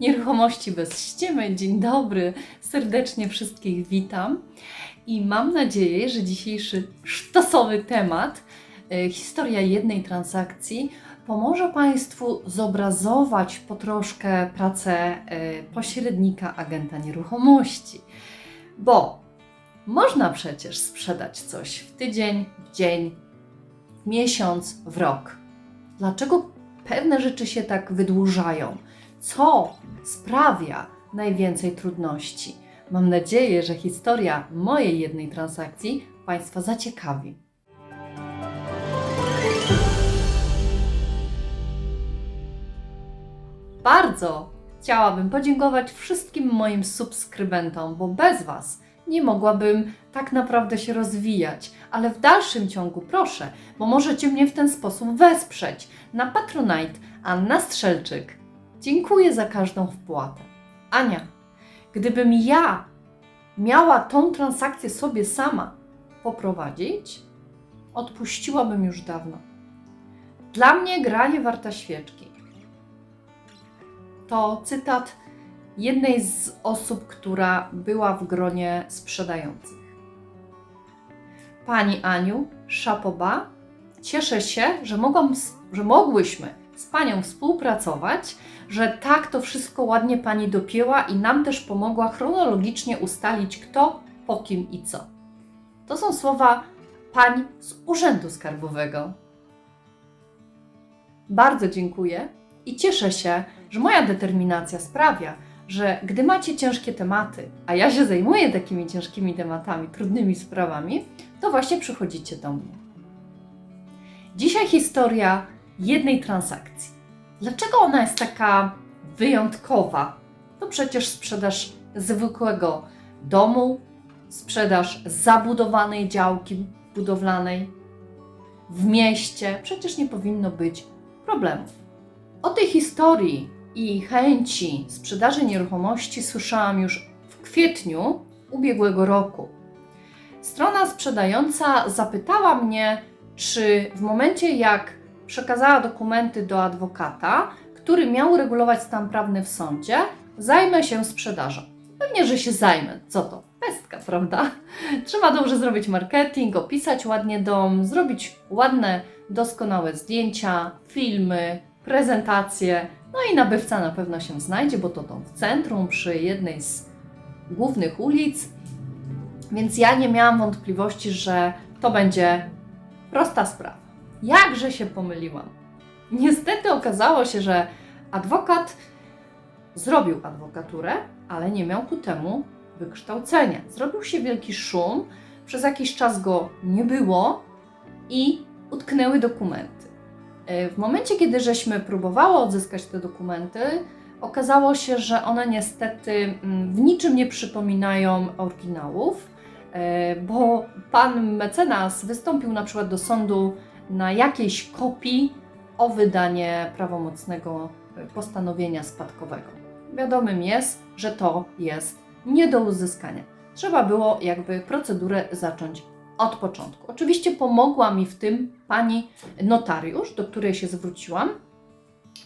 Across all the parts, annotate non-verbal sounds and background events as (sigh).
Nieruchomości bez ściemy. Dzień dobry, serdecznie wszystkich witam i mam nadzieję, że dzisiejszy sztosowy temat, e, historia jednej transakcji, pomoże Państwu zobrazować po troszkę pracę e, pośrednika agenta nieruchomości. Bo można przecież sprzedać coś w tydzień, w dzień, w miesiąc, w rok. Dlaczego pewne rzeczy się tak wydłużają? Co sprawia najwięcej trudności? Mam nadzieję, że historia mojej jednej transakcji Państwa zaciekawi. Bardzo chciałabym podziękować wszystkim moim subskrybentom, bo bez Was nie mogłabym tak naprawdę się rozwijać. Ale w dalszym ciągu proszę, bo możecie mnie w ten sposób wesprzeć. Na Patronite Anna Strzelczyk. Dziękuję za każdą wpłatę. Ania, gdybym ja miała tą transakcję sobie sama poprowadzić, odpuściłabym już dawno. Dla mnie granie warta świeczki. To cytat jednej z osób, która była w gronie sprzedających. Pani Aniu, szapoba, cieszę się, że, mogłam, że mogłyśmy z Panią współpracować, że tak to wszystko ładnie Pani dopięła i nam też pomogła chronologicznie ustalić kto, po kim i co. To są słowa Pań z Urzędu Skarbowego. Bardzo dziękuję i cieszę się, że moja determinacja sprawia, że gdy macie ciężkie tematy, a ja się zajmuję takimi ciężkimi tematami, trudnymi sprawami, to właśnie przychodzicie do mnie. Dzisiaj historia jednej transakcji. Dlaczego ona jest taka wyjątkowa? To przecież sprzedaż zwykłego domu, sprzedaż zabudowanej działki budowlanej w mieście. Przecież nie powinno być problemów. O tej historii i chęci sprzedaży nieruchomości słyszałam już w kwietniu ubiegłego roku. Strona sprzedająca zapytała mnie, czy w momencie jak przekazała dokumenty do adwokata, który miał regulować stan prawny w sądzie, zajmę się sprzedażą. Pewnie, że się zajmę. Co to? Pestka, prawda? Trzeba dobrze zrobić marketing, opisać ładnie dom, zrobić ładne, doskonałe zdjęcia, filmy, prezentacje. No i nabywca na pewno się znajdzie, bo to dom w centrum, przy jednej z głównych ulic. Więc ja nie miałam wątpliwości, że to będzie prosta sprawa. Jakże się pomyliłam. Niestety okazało się, że adwokat zrobił adwokaturę, ale nie miał ku temu wykształcenia. Zrobił się wielki szum, przez jakiś czas go nie było i utknęły dokumenty. E, W momencie, kiedy żeśmy próbowały odzyskać te dokumenty, okazało się, że one niestety mm, w niczym nie przypominają oryginałów, e, bo pan mecenas wystąpił na przykład do sądu na jakiejś kopii o wydanie prawomocnego postanowienia spadkowego. Wiadomym jest, że to jest nie do uzyskania. Trzeba było jakby procedurę zacząć od początku. Oczywiście pomogła mi w tym pani notariusz, do której się zwróciłam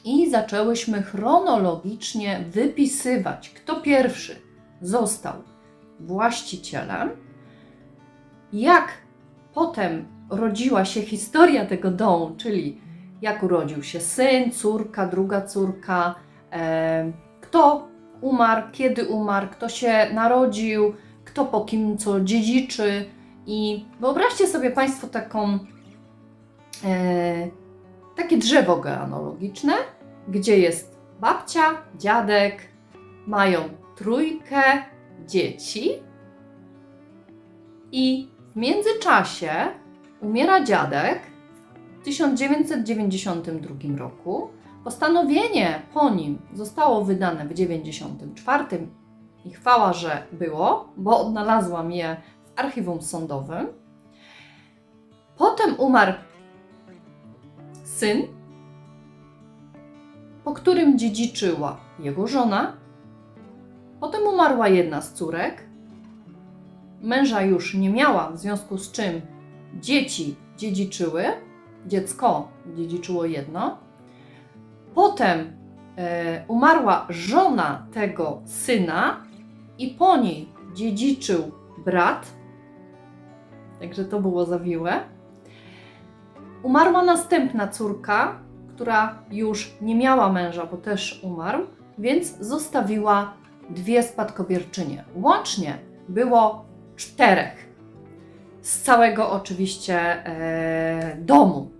i zaczęłyśmy chronologicznie wypisywać, kto pierwszy został właścicielem, jak potem rodziła się historia tego domu, czyli jak urodził się syn, córka, druga córka, kto umarł, kiedy umarł, kto się narodził, kto po kim co dziedziczy. I wyobraźcie sobie Państwo taką, e, takie drzewo genealogiczne, gdzie jest babcia, dziadek, mają trójkę dzieci i w międzyczasie umiera dziadek w 1992 roku. Postanowienie po nim zostało wydane w 1994 i chwała, że było, bo odnalazłam je w archiwum sądowym. Potem umarł syn, po którym dziedziczyła jego żona. Potem umarła jedna z córek. Męża już nie miała, w związku z czym dzieci dziedziczyły, dziecko dziedziczyło jedno. Potem e, umarła żona tego syna i po niej dziedziczył brat. Także to było zawiłe. Umarła następna córka, która już nie miała męża, bo też umarł, więc zostawiła dwie spadkobierczynie. Łącznie było czterech. Z całego oczywiście e, domu.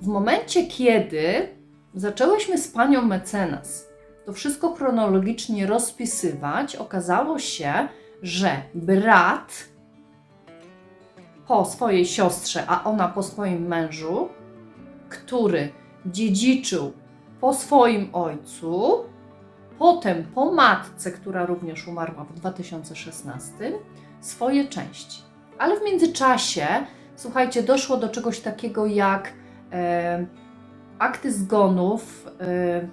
W momencie, kiedy zaczęłyśmy z panią mecenas to wszystko chronologicznie rozpisywać, okazało się, że brat po swojej siostrze, a ona po swoim mężu, który dziedziczył po swoim ojcu, potem po matce, która również umarła w 2016, swoje części. Ale w międzyczasie, słuchajcie, doszło do czegoś takiego jak e, akty zgonów, e,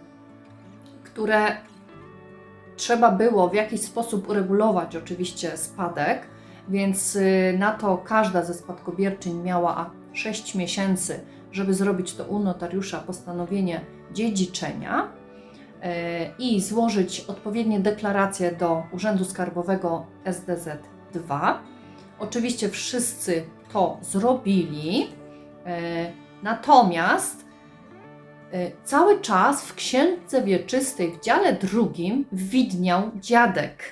które trzeba było w jakiś sposób uregulować, oczywiście spadek, więc y, na to każda ze spadkobierczyń miała 6 miesięcy, żeby zrobić to u notariusza postanowienie dziedziczenia i złożyć odpowiednie deklaracje do Urzędu Skarbowego SDZ-2. Oczywiście wszyscy to zrobili, e, natomiast e, cały czas w księdze wieczystej w dziale drugim widniał dziadek.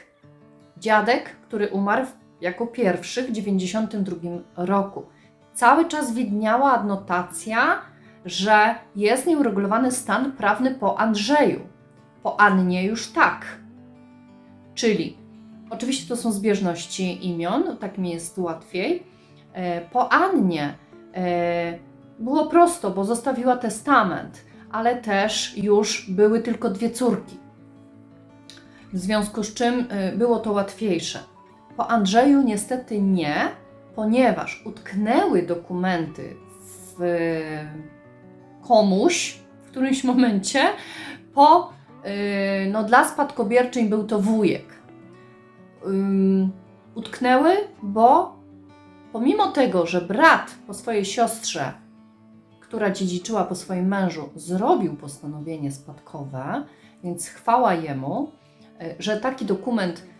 Dziadek, który umarł jako pierwszy w 92 roku. Cały czas widniała adnotacja, że jest nieuregulowany stan prawny po Andrzeju. Po Annie już tak. Czyli, oczywiście to są zbieżności imion, tak mi jest łatwiej. E, Po Annie e, było prosto, bo zostawiła testament, ale też już były tylko dwie córki. W związku z czym e, było to łatwiejsze. Po Andrzeju niestety nie, ponieważ utknęły dokumenty w komuś w którymś momencie. Po, no dla spadkobierczyń był to wujek. Ym, utknęły, bo pomimo tego, że brat po swojej siostrze, która dziedziczyła po swoim mężu, zrobił postanowienie spadkowe, więc chwała jemu, y, że taki dokument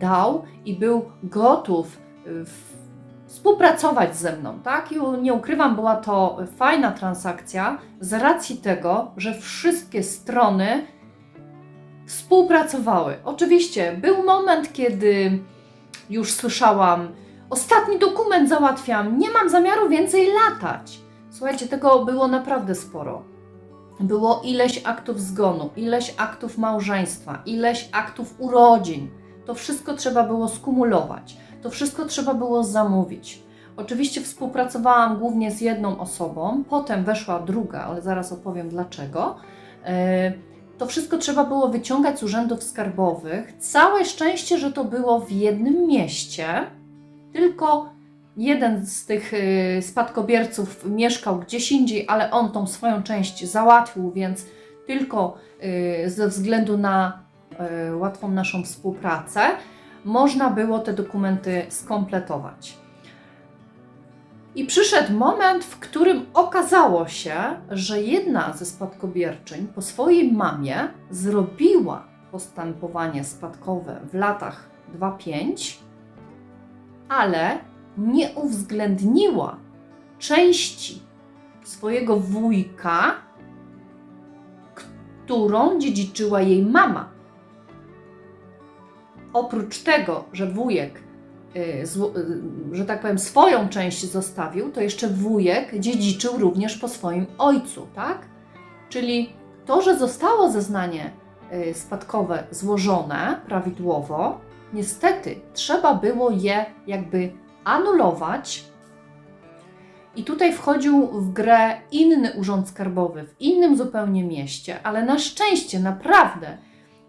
dał i był gotów współpracować ze mną, tak? I nie ukrywam, była to fajna transakcja z racji tego, że wszystkie strony współpracowały. Oczywiście był moment, kiedy już słyszałam, ostatni dokument załatwiam, nie mam zamiaru więcej latać. Słuchajcie, tego było naprawdę sporo. Było ileś aktów zgonu, ileś aktów małżeństwa, ileś aktów urodzin. To wszystko trzeba było skumulować. To wszystko trzeba było zamówić. Oczywiście współpracowałam głównie z jedną osobą, potem weszła druga, ale zaraz opowiem dlaczego. To wszystko trzeba było wyciągać z urzędów skarbowych. Całe szczęście, że to było w jednym mieście, tylko jeden z tych y, spadkobierców mieszkał gdzieś indziej, ale on tą swoją część załatwił, więc tylko y, ze względu na y, łatwą naszą współpracę można było te dokumenty skompletować. I przyszedł moment, w którym okazało się, że jedna ze spadkobierczyń po swojej mamie zrobiła postępowanie spadkowe w latach 2-5, ale nie uwzględniła części swojego wujka, którą dziedziczyła jej mama. Oprócz tego, że wujek, że tak powiem, swoją część zostawił, to jeszcze wujek dziedziczył również po swoim ojcu, tak? Czyli to, że zostało zeznanie y, spadkowe złożone prawidłowo, niestety trzeba było je jakby anulować. I tutaj wchodził w grę inny urząd skarbowy w innym zupełnie mieście, ale na szczęście naprawdę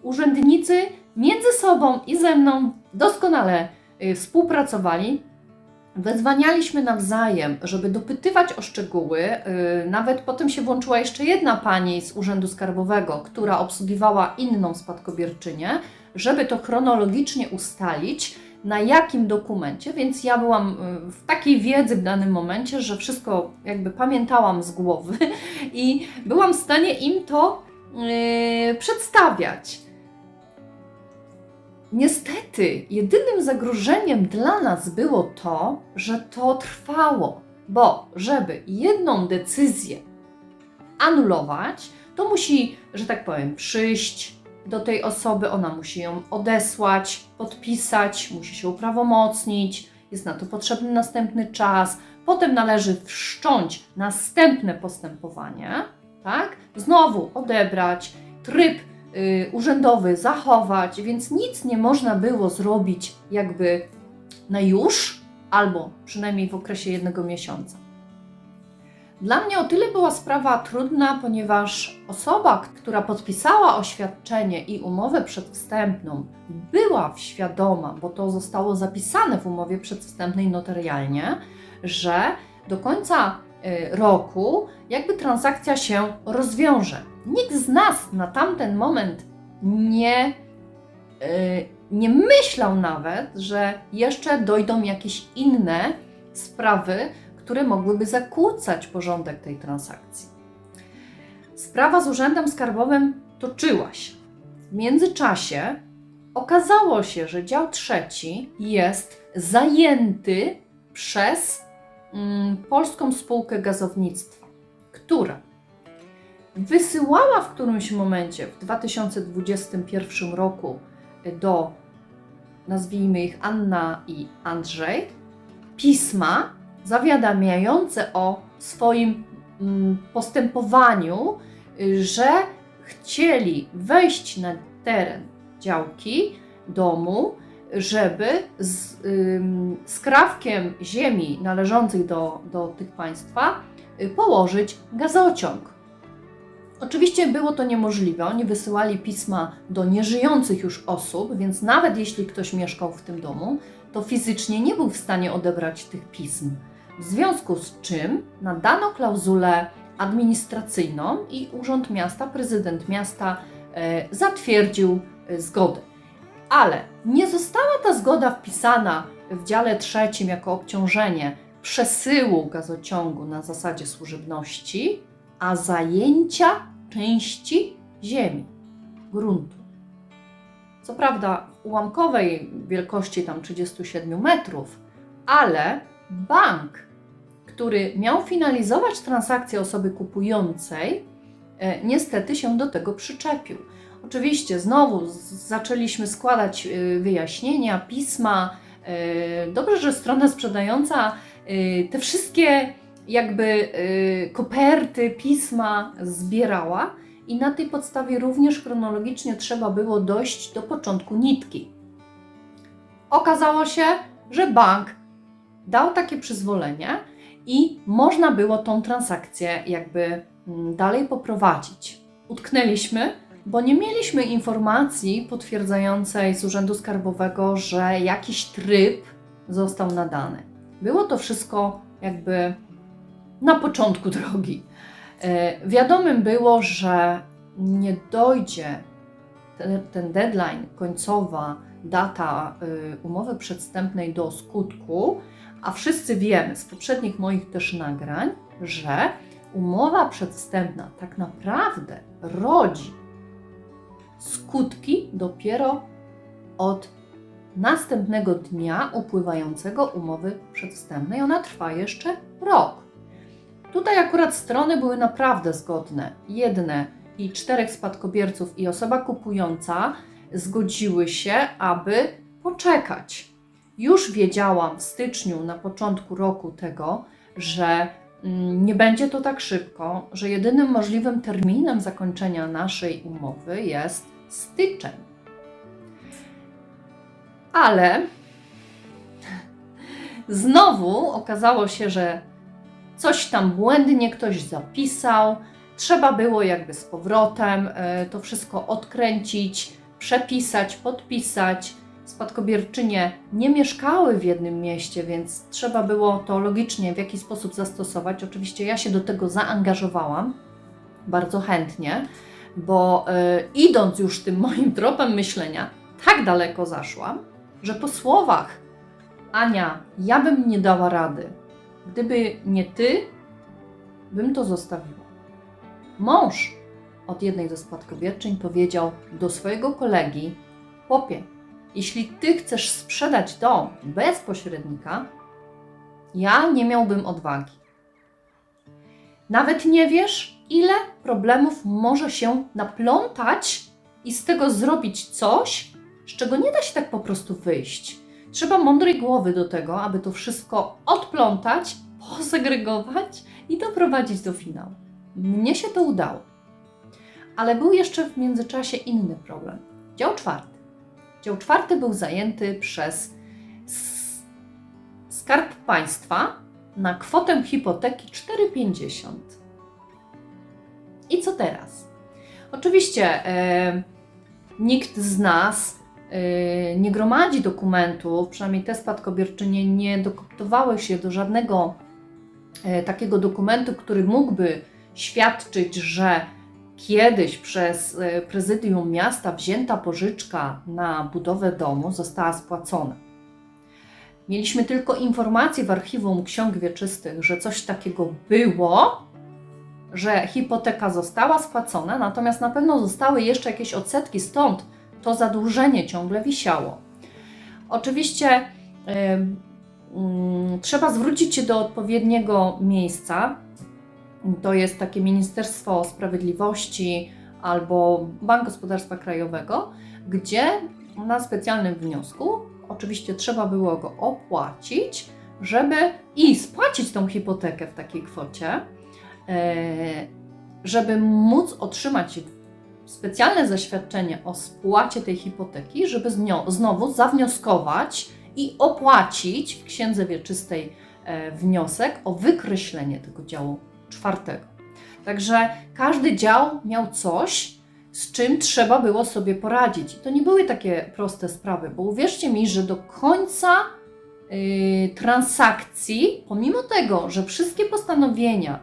urzędnicy między sobą i ze mną doskonale y, współpracowali. Wezwanialiśmy nawzajem, żeby dopytywać o szczegóły. y, Nawet potem się włączyła jeszcze jedna pani z Urzędu Skarbowego, która obsługiwała inną spadkobierczynię, żeby to chronologicznie ustalić, na jakim dokumencie, więc ja byłam y, w takiej wiedzy w danym momencie, że wszystko jakby pamiętałam z głowy (laughs) i byłam w stanie im to yy, przedstawiać. Niestety, jedynym zagrożeniem dla nas było to, że to trwało, bo żeby jedną decyzję anulować, to musi, że tak powiem, przyjść do tej osoby, ona musi ją odesłać, podpisać, musi się uprawomocnić, jest na to potrzebny następny czas, potem należy wszcząć następne postępowanie, tak? Znowu odebrać, tryb urzędowy zachować, więc nic nie można było zrobić jakby na już, albo przynajmniej w okresie jednego miesiąca. Dla mnie o tyle była sprawa trudna, ponieważ osoba, która podpisała oświadczenie i umowę przedwstępną, była świadoma, bo to zostało zapisane w umowie przedwstępnej notarialnie, że do końca y, roku jakby transakcja się rozwiąże. Nikt z nas na tamten moment nie, y, nie myślał nawet, że jeszcze dojdą jakieś inne sprawy, które mogłyby zakłócać porządek tej transakcji. Sprawa z Urzędem Skarbowym toczyła się. W międzyczasie okazało się, że dział trzeci jest zajęty przez mm, Polską Spółkę Gazownictwa, która wysyłała w którymś momencie w 2021 roku do, nazwijmy ich Anna i Andrzej, pisma zawiadamiające o swoim mm, postępowaniu, y, że chcieli wejść na teren działki, domu, żeby z ym, skrawkiem ziemi należących do, do tych państwa y, położyć gazociąg. Oczywiście było to niemożliwe. Oni wysyłali pisma do nieżyjących już osób, więc nawet jeśli ktoś mieszkał w tym domu, to fizycznie nie był w stanie odebrać tych pism. W związku z czym nadano klauzulę administracyjną i Urząd Miasta, prezydent miasta e, zatwierdził e, zgodę. Ale nie została ta zgoda wpisana w dziale trzecim jako obciążenie przesyłu gazociągu na zasadzie służebności, a zajęcia części ziemi, gruntu. Co prawda ułamkowej wielkości tam 37 metrów, ale bank, który miał finalizować transakcję osoby kupującej, e, niestety się do tego przyczepił. Oczywiście znowu zaczęliśmy składać e, wyjaśnienia, pisma. E, Dobrze, że strona sprzedająca e, te wszystkie jakby e, koperty, pisma zbierała i na tej podstawie również chronologicznie trzeba było dojść do początku nitki. Okazało się, że bank dał takie przyzwolenie i można było tą transakcję jakby mm, dalej poprowadzić. Utknęliśmy, bo nie mieliśmy informacji potwierdzającej z Urzędu Skarbowego, że jakiś tryb został nadany. Było to wszystko jakby na początku drogi. E, Wiadomym było, że nie dojdzie ten, deadline, końcowa data y, umowy przedstępnej do skutku, a wszyscy wiemy z poprzednich moich też nagrań, że umowa przedstępna tak naprawdę rodzi skutki dopiero od następnego dnia upływającego umowy przedwstępnej. Ona trwa jeszcze rok. Tutaj akurat strony były naprawdę zgodne. Jedne i czterech spadkobierców i osoba kupująca zgodziły się, aby poczekać. Już wiedziałam w styczniu, na początku roku tego, że mm, nie będzie to tak szybko, że jedynym możliwym terminem zakończenia naszej umowy jest styczeń. Ale (laughs) znowu okazało się, że coś tam błędnie ktoś zapisał. Trzeba było jakby z powrotem e, to wszystko odkręcić, przepisać, podpisać. Spadkobierczynie nie mieszkały w jednym mieście, więc trzeba było to logicznie w jakiś sposób zastosować. Oczywiście ja się do tego zaangażowałam bardzo chętnie, bo e, idąc już tym moim (laughs) tropem myślenia, tak daleko zaszłam, że po słowach Ania, ja bym nie dała rady. Gdyby nie ty, bym to zostawiła. Mąż od jednej ze spadkobierczyń powiedział do swojego kolegi: Chłopie, jeśli ty chcesz sprzedać dom bez pośrednika, ja nie miałbym odwagi. Nawet nie wiesz, ile problemów może się naplątać i z tego zrobić coś, z czego nie da się tak po prostu wyjść. Trzeba mądrej głowy do tego, aby to wszystko odplątać, posegregować i doprowadzić do finału. Mnie się to udało. Ale był jeszcze w międzyczasie inny problem. Dział czwarty. Dział czwarty był zajęty przez Skarb Państwa na kwotę hipoteki 4,50. I co teraz? Oczywiście e, nikt z nas nie gromadzi dokumentów, przynajmniej te spadkobierczynie nie dokoptowały się do żadnego e, takiego dokumentu, który mógłby świadczyć, że kiedyś przez e, prezydium miasta wzięta pożyczka na budowę domu została spłacona. Mieliśmy tylko informację w archiwum ksiąg wieczystych, że coś takiego było, że hipoteka została spłacona, natomiast na pewno zostały jeszcze jakieś odsetki, stąd to zadłużenie ciągle wisiało. Oczywiście ym, trzeba zwrócić się do odpowiedniego miejsca. To jest takie Ministerstwo Sprawiedliwości albo Bank Gospodarstwa Krajowego, gdzie na specjalnym wniosku oczywiście trzeba było go opłacić, żeby i spłacić tą hipotekę w takiej kwocie, e, żeby móc otrzymać specjalne zaświadczenie o spłacie tej hipoteki, żeby z nią, znowu zawnioskować i opłacić w księdze wieczystej e, wniosek o wykreślenie tego działu czwartego. Także każdy dział miał coś, z czym trzeba było sobie poradzić. I to nie były takie proste sprawy, bo uwierzcie mi, że do końca yy, transakcji, pomimo tego, że wszystkie postanowienia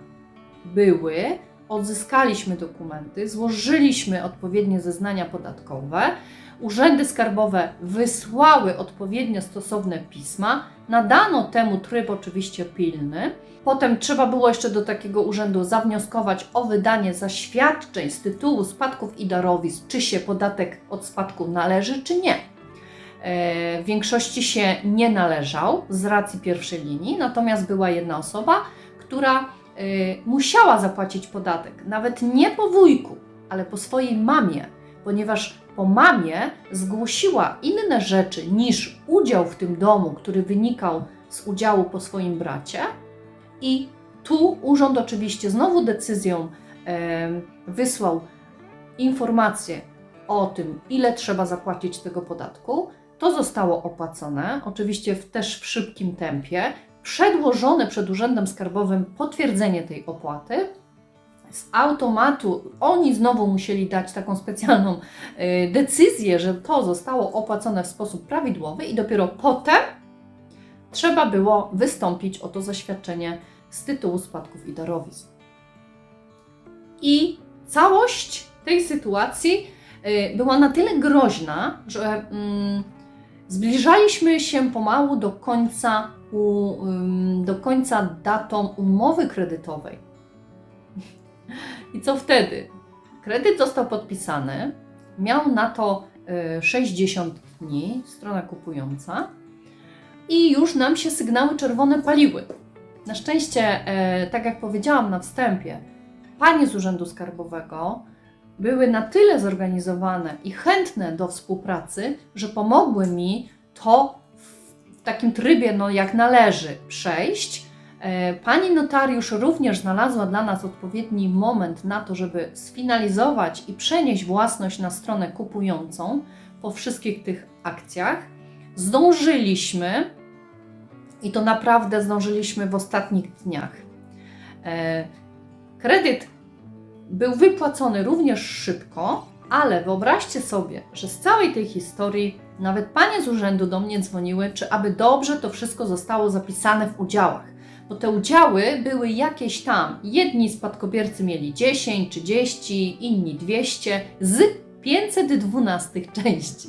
były, odzyskaliśmy dokumenty, złożyliśmy odpowiednie zeznania podatkowe, urzędy skarbowe wysłały odpowiednio stosowne pisma, nadano temu tryb oczywiście pilny. Potem trzeba było jeszcze do takiego urzędu zawnioskować o wydanie zaświadczeń z tytułu spadków i darowizn, czy się podatek od spadku należy, czy nie. E, W większości się nie należał z racji pierwszej linii, natomiast była jedna osoba, która musiała zapłacić podatek, nawet nie po wujku, ale po swojej mamie, ponieważ po mamie zgłosiła inne rzeczy niż udział w tym domu, który wynikał z udziału po swoim bracie. I tu urząd oczywiście znowu decyzją em, wysłał informację o tym, ile trzeba zapłacić tego podatku. To zostało opłacone, oczywiście w, też w szybkim tempie. Przedłożone przed Urzędem Skarbowym potwierdzenie tej opłaty. Z automatu oni znowu musieli dać taką specjalną y, decyzję, że to zostało opłacone w sposób prawidłowy, i dopiero potem trzeba było wystąpić o to zaświadczenie z tytułu spadków i darowizn. I całość tej sytuacji y, była na tyle groźna, że mm, zbliżaliśmy się pomału do końca, u, do końca datą umowy kredytowej. I co wtedy? Kredyt został podpisany, miał na to y, 60 dni, strona kupująca, i już nam się sygnały czerwone paliły. Na szczęście, e, tak jak powiedziałam na wstępie, panie z Urzędu Skarbowego były na tyle zorganizowane i chętne do współpracy, że pomogły mi to takim trybie, no jak należy, przejść. E, Pani notariusz również znalazła dla nas odpowiedni moment na to, żeby sfinalizować i przenieść własność na stronę kupującą po wszystkich tych akcjach. Zdążyliśmy i to naprawdę zdążyliśmy w ostatnich dniach. E, Kredyt był wypłacony również szybko, ale wyobraźcie sobie, że z całej tej historii nawet panie z urzędu do mnie dzwoniły, czy aby dobrze to wszystko zostało zapisane w udziałach. Bo te udziały były jakieś tam. Jedni spadkobiercy mieli 10, 30, inni 200 z 512 (laughs) części.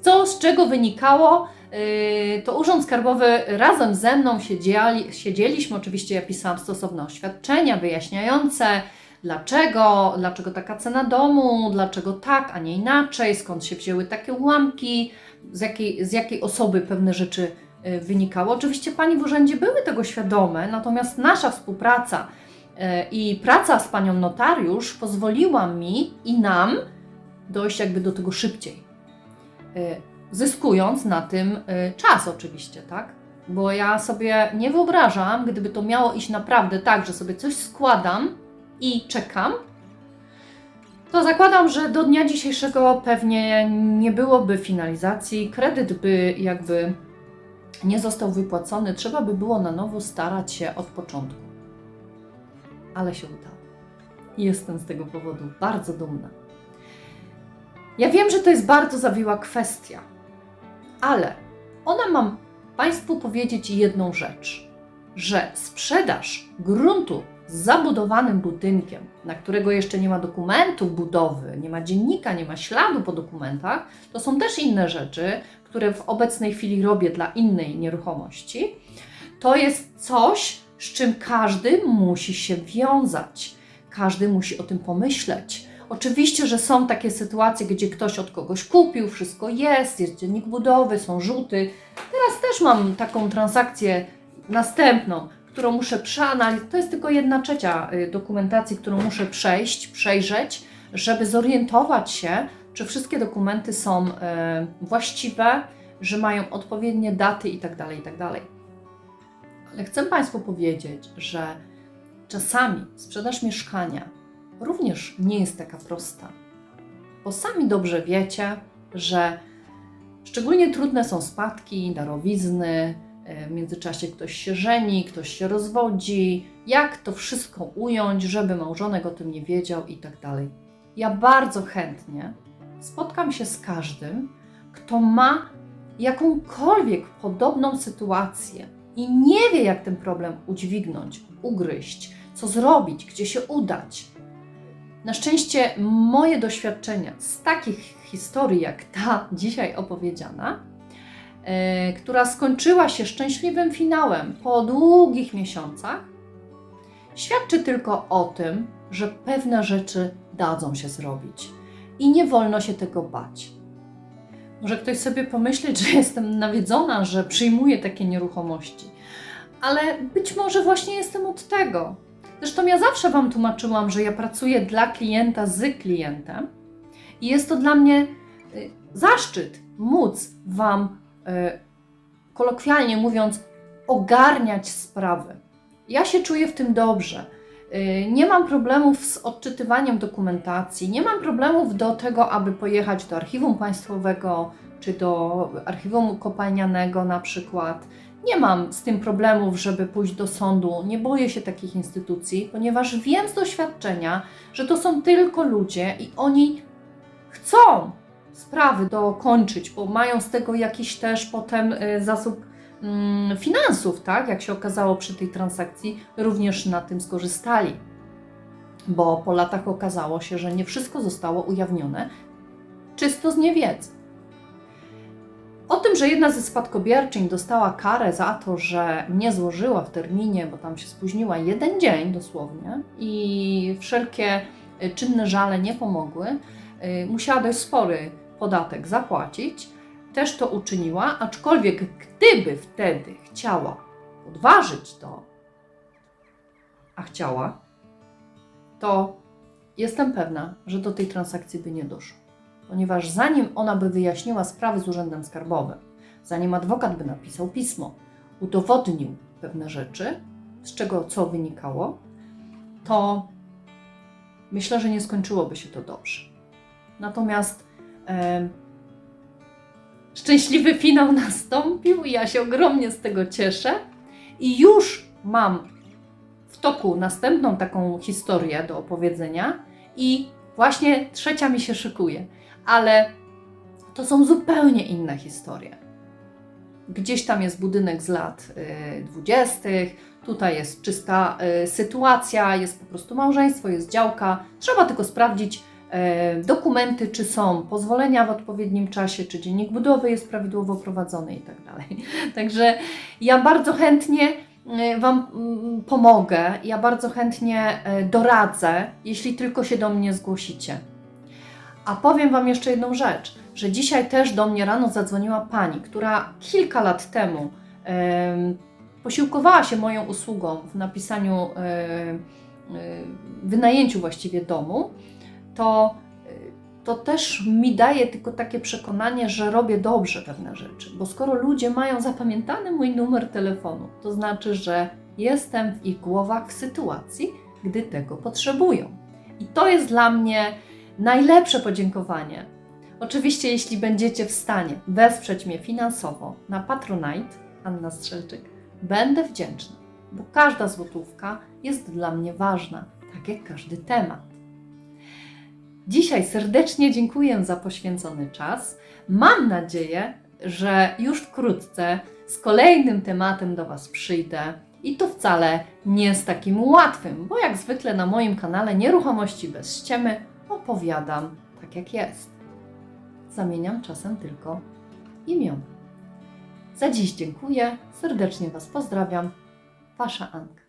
Co z czego wynikało, yy, to Urząd Skarbowy razem ze mną siedzieli, siedzieliśmy, oczywiście ja pisałam stosowne oświadczenia wyjaśniające, dlaczego, dlaczego taka cena domu, dlaczego tak, a nie inaczej, skąd się wzięły takie ułamki, z jakiej, z jakiej osoby pewne rzeczy y, wynikały. Oczywiście pani w urzędzie były tego świadome, natomiast nasza współpraca y, i praca z panią notariusz pozwoliła mi i nam dojść jakby do tego szybciej. Y, Zyskując na tym czas oczywiście, tak? Bo ja sobie nie wyobrażam, gdyby to miało iść naprawdę tak, że sobie coś składam i czekam, to zakładam, że do dnia dzisiejszego pewnie nie byłoby finalizacji, kredyt by jakby nie został wypłacony, trzeba by było na nowo starać się od początku. Ale się udało. Jestem z tego powodu bardzo dumna. Ja wiem, że to jest bardzo zawiła kwestia, ale ona mam Państwu powiedzieć jedną rzecz, że sprzedaż gruntu z zabudowanym budynkiem, na którego jeszcze nie ma dokumentu budowy, nie ma dziennika, nie ma śladu po dokumentach, to są też inne rzeczy, które w obecnej chwili robię dla innej nieruchomości. To jest coś, z czym każdy musi się wiązać. Każdy musi o tym pomyśleć. Oczywiście, że są takie sytuacje, gdzie ktoś od kogoś kupił, wszystko jest, jest dziennik budowy, są rzuty. Teraz też mam taką transakcję następną, którą muszę przeanalizować. To jest tylko jedna trzecia y, dokumentacji, którą muszę przejść, przejrzeć, żeby zorientować się, czy wszystkie dokumenty są e, właściwe, że mają odpowiednie daty itd. itd. Ale chcę Państwu powiedzieć, że czasami sprzedaż mieszkania również nie jest taka prosta. Bo sami dobrze wiecie, że szczególnie trudne są spadki, darowizny, w międzyczasie ktoś się żeni, ktoś się rozwodzi, jak to wszystko ująć, żeby małżonek o tym nie wiedział i tak dalej. Ja bardzo chętnie spotkam się z każdym, kto ma jakąkolwiek podobną sytuację i nie wie, jak ten problem udźwignąć, ugryźć, co zrobić, gdzie się udać. Na szczęście moje doświadczenia z takich historii jak ta (laughs) dzisiaj opowiedziana, e, która skończyła się szczęśliwym finałem po długich miesiącach, świadczy tylko o tym, że pewne rzeczy dadzą się zrobić i nie wolno się tego bać. Może ktoś sobie pomyśleć, że jestem nawiedzona, że przyjmuję takie nieruchomości, ale być może właśnie jestem od tego. Zresztą ja zawsze Wam tłumaczyłam, że ja pracuję dla klienta z klientem i jest to dla mnie y, zaszczyt móc Wam, kolokwialnie mówiąc, ogarniać sprawy. Ja się czuję w tym dobrze. Y, Nie mam problemów z odczytywaniem dokumentacji, nie mam problemów do tego, aby pojechać do archiwum państwowego czy do archiwum kopalnianego na przykład. Nie mam z tym problemów, żeby pójść do sądu, nie boję się takich instytucji, ponieważ wiem z doświadczenia, że to są tylko ludzie i oni chcą sprawy dokończyć, bo mają z tego jakiś też potem y, zasób mm, finansów, tak? Jak się okazało przy tej transakcji, również na tym skorzystali. Bo po latach okazało się, że nie wszystko zostało ujawnione czysto z niewiedzy. O tym, że jedna ze spadkobierczyń dostała karę za to, że nie złożyła w terminie, bo tam się spóźniła jeden dzień dosłownie i wszelkie y, czynne żale nie pomogły, y, musiała dość spory podatek zapłacić, też to uczyniła, aczkolwiek gdyby wtedy chciała podważyć to, a chciała, to jestem pewna, że do tej transakcji by nie doszło. Ponieważ zanim ona by wyjaśniła sprawy z Urzędem Skarbowym, zanim adwokat by napisał pismo, udowodnił pewne rzeczy, z czego co wynikało, to myślę, że nie skończyłoby się to dobrze. Natomiast szczęśliwy finał nastąpił i ja się ogromnie z tego cieszę. I już mam w toku następną taką historię do opowiedzenia i właśnie trzecia mi się szykuje. Ale to są zupełnie inne historie. Gdzieś tam jest budynek z lat y, dwudziestych, tutaj jest czysta y, sytuacja, jest po prostu małżeństwo, jest działka. Trzeba tylko sprawdzić dokumenty, czy są pozwolenia w odpowiednim czasie, czy dziennik budowy jest prawidłowo prowadzony i tak dalej. (laughs) Także ja bardzo chętnie e, Wam mm, pomogę, ja bardzo chętnie e, doradzę, jeśli tylko się do mnie zgłosicie. A powiem Wam jeszcze jedną rzecz, że dzisiaj też do mnie rano zadzwoniła pani, która kilka lat temu em, posiłkowała się moją usługą w napisaniu, em, em, wynajęciu właściwie domu, to, y, to też mi daje tylko takie przekonanie, że robię dobrze pewne rzeczy. Bo skoro ludzie mają zapamiętany mój numer telefonu, to znaczy, że jestem w ich głowach w sytuacji, gdy tego potrzebują. I to jest dla mnie najlepsze podziękowanie. Oczywiście, jeśli będziecie w stanie wesprzeć mnie finansowo na Patronite, Anna Strzelczyk, będę wdzięczna, bo każda złotówka jest dla mnie ważna, tak jak każdy temat. Dzisiaj serdecznie dziękuję za poświęcony czas. Mam nadzieję, że już wkrótce z kolejnym tematem do Was przyjdę. I to wcale nie z takim łatwym, bo jak zwykle na moim kanale Nieruchomości bez ściemy opowiadam tak jak jest. Zamieniam czasem tylko imiona. Za dziś dziękuję, serdecznie Was pozdrawiam. Wasza Anka.